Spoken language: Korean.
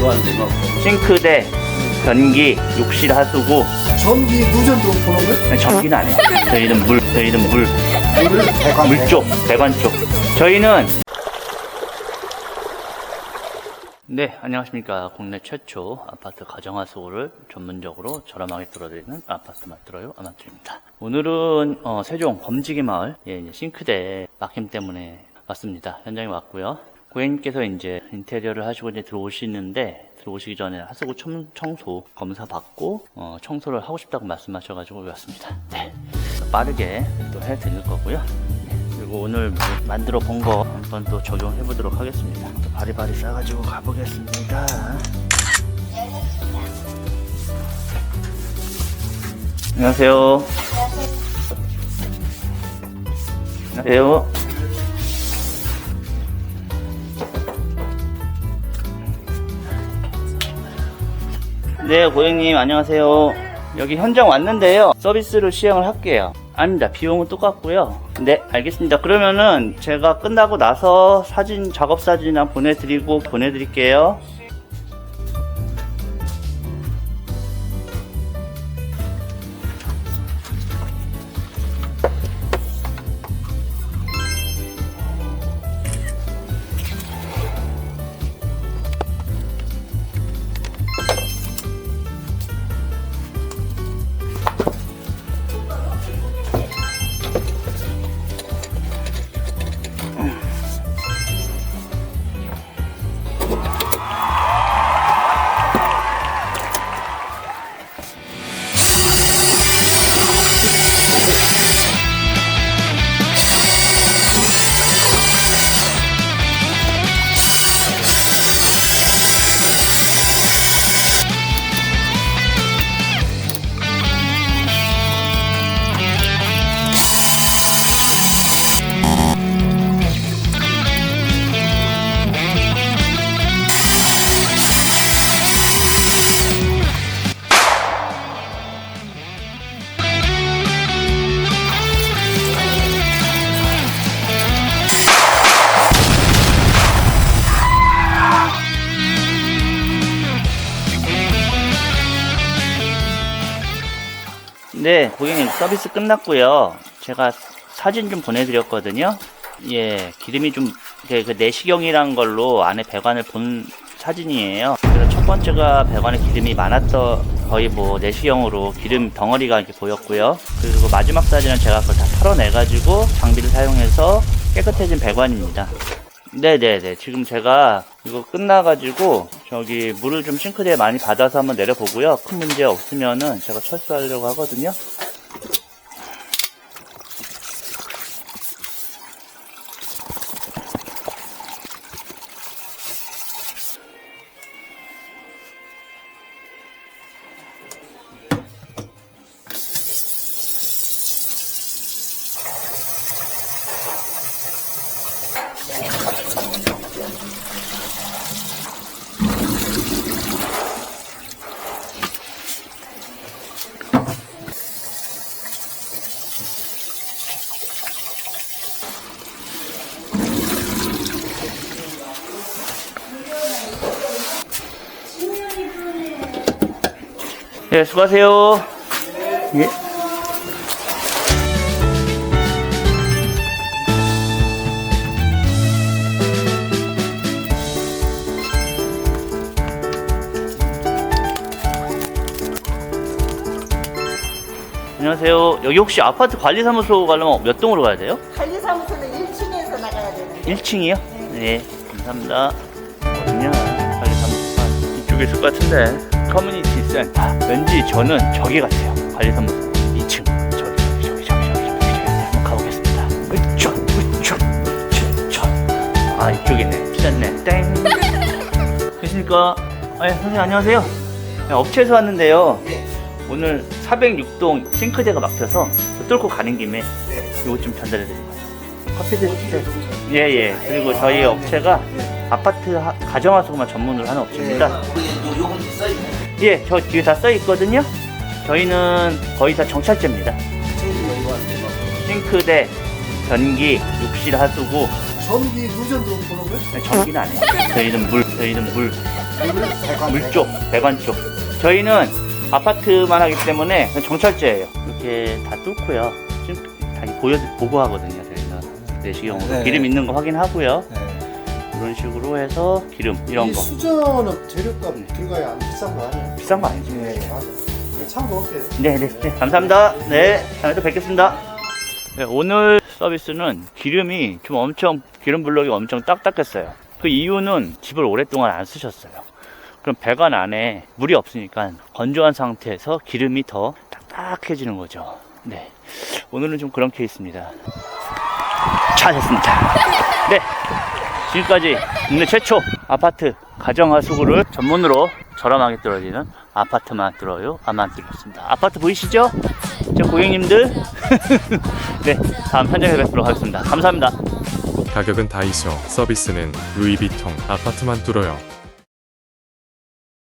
이거 안 되고. 싱크대, 변기, 욕실 하수구, 전기 누전도 보는 거예요? 아니, 전기는 안 해. 저희는 물, 저희는 물, 물을 대관. 물 쪽, 배관 쪽. 저희는 네, 안녕하십니까. 국내 최초 아파트 가정하수구를 전문적으로 저렴하게 뚫어드리는 아파트 맛들어요 아마추입니다. 오늘은 어, 세종 범지기 마을 예, 이제 싱크대 막힘 때문에 왔습니다. 현장에 왔고요. 고객님께서 이제 인테리어를 하시고 이제 들어오시는데 들어오시기 전에 하수구 청, 청소 검사 받고 어, 청소를 하고 싶다고 말씀하셔가지고 왔습니다. 네, 빠르게 또 해드릴 거고요. 그리고 오늘 뭐 만들어 본 거 한번 또 적용해 보도록 하겠습니다. 또 바리바리 싸가지고 가보겠습니다. 안녕하세요. 안녕하세요. 네, 고객님 안녕하세요. 여기 현장 왔는데요. 서비스로 시행을 할게요. 아닙니다. 비용은 똑같고요. 네, 알겠습니다. 그러면은 제가 끝나고 나서 사진 작업 사진이나 보내드리고 보내드릴게요. 네, 고객님 서비스 끝났고요. 제가 사진 좀 보내드렸거든요. 예, 기름이 좀, 그, 그 내시경이란 걸로 안에 배관을 본 사진이에요. 그래서 첫 번째가 배관에 기름이 많았던, 거의 뭐 내시경으로 기름 덩어리가 이렇게 보였고요. 그리고 마지막 사진은 제가 그걸 다 털어내가지고 장비를 사용해서 깨끗해진 배관입니다. 네네네. 지금 제가 이거 끝나가지고 저기 물을 좀 싱크대에 많이 받아서 한번 내려보고요. 큰 문제 없으면은 제가 철수하려고 하거든요. 네, 수고하세요. 예. 안녕하세요. 여기 혹시 아파트 관리사무소 가려면 몇 동으로 가야 돼요? 관리사무소는 1층에서 나가야 되는 1층이요? 네, 감사합니다. 어디냐? 관리사무소 이쪽에 있을 것 같은데. 커뮤니 티 센터. 왠지 저는 저기 같아요. 관리사무소 2층. 저기, 저기, 저기, 저기, 저기, 저기, 저기. 한번 가보겠습니다. 으쌰, 으쌰, 으쌰. 아, 이쪽에 있네. 찾았네. 땡. 계십니까? 아, 예, 선생님 안녕하세요. 네, 업체에서 왔는데요. 오늘 406동 싱크대가 막혀서 뚫고 가는 김에 이것 좀 전달해 드릴게요. 커피 드실 때. 예, 예. 그리고 저희 업체가 아파트 하- 가정하수구만 전문으로 하는 업체입니다. 요 요금 써있네. 예, 저 뒤에 다 써 있거든요. 저희는 거의 다 정찰제입니다. 전기. 싱크대, 변기, 욕실 하수구, 전기 누전도 보는 거예요? 아니, 전기는 안 해요. 저희는 물, 저희는 물, 배관. 물쪽, 배관 쪽. 저희는 아파트만 하기 때문에 정찰제예요. 이렇게 다 뚫고요. 지금 다 보여 보고 하거든요. 저희는 내시경으로 네. 기름 있는 거 확인하고요. 네. 이런 식으로 해서 기름 이런 이 거 수저는 재료값 들어가야 안 비싼 거 아니에요? 비싼 거 아니지? 예, 맞아. 참고할게요. 네, 네, 네. 감사합니다. 네, 다음에 또 뵙겠습니다. 네, 오늘 서비스는 기름이 좀 엄청, 기름 블럭이 엄청 딱딱했어요. 그 이유는 집을 오랫동안 안 쓰셨어요. 그럼 배관 안에 물이 없으니까 건조한 상태에서 기름이 더 딱딱해지는 거죠. 네. 오늘은 좀 그런 케이스입니다. 찾았습니다. 네. 지금까지 국내 최초 아파트 가정하수구를 전문으로 저렴하게 뚫어지는 아파트만 뚫어요. 아만 뚫었습니다. 아파트 보이시죠? 저 고객님들? 네 다음 현장에 뵙도록 하겠습니다. 감사합니다. 가격은 다이소, 서비스는 루이비통, 아파트만 뚫어요.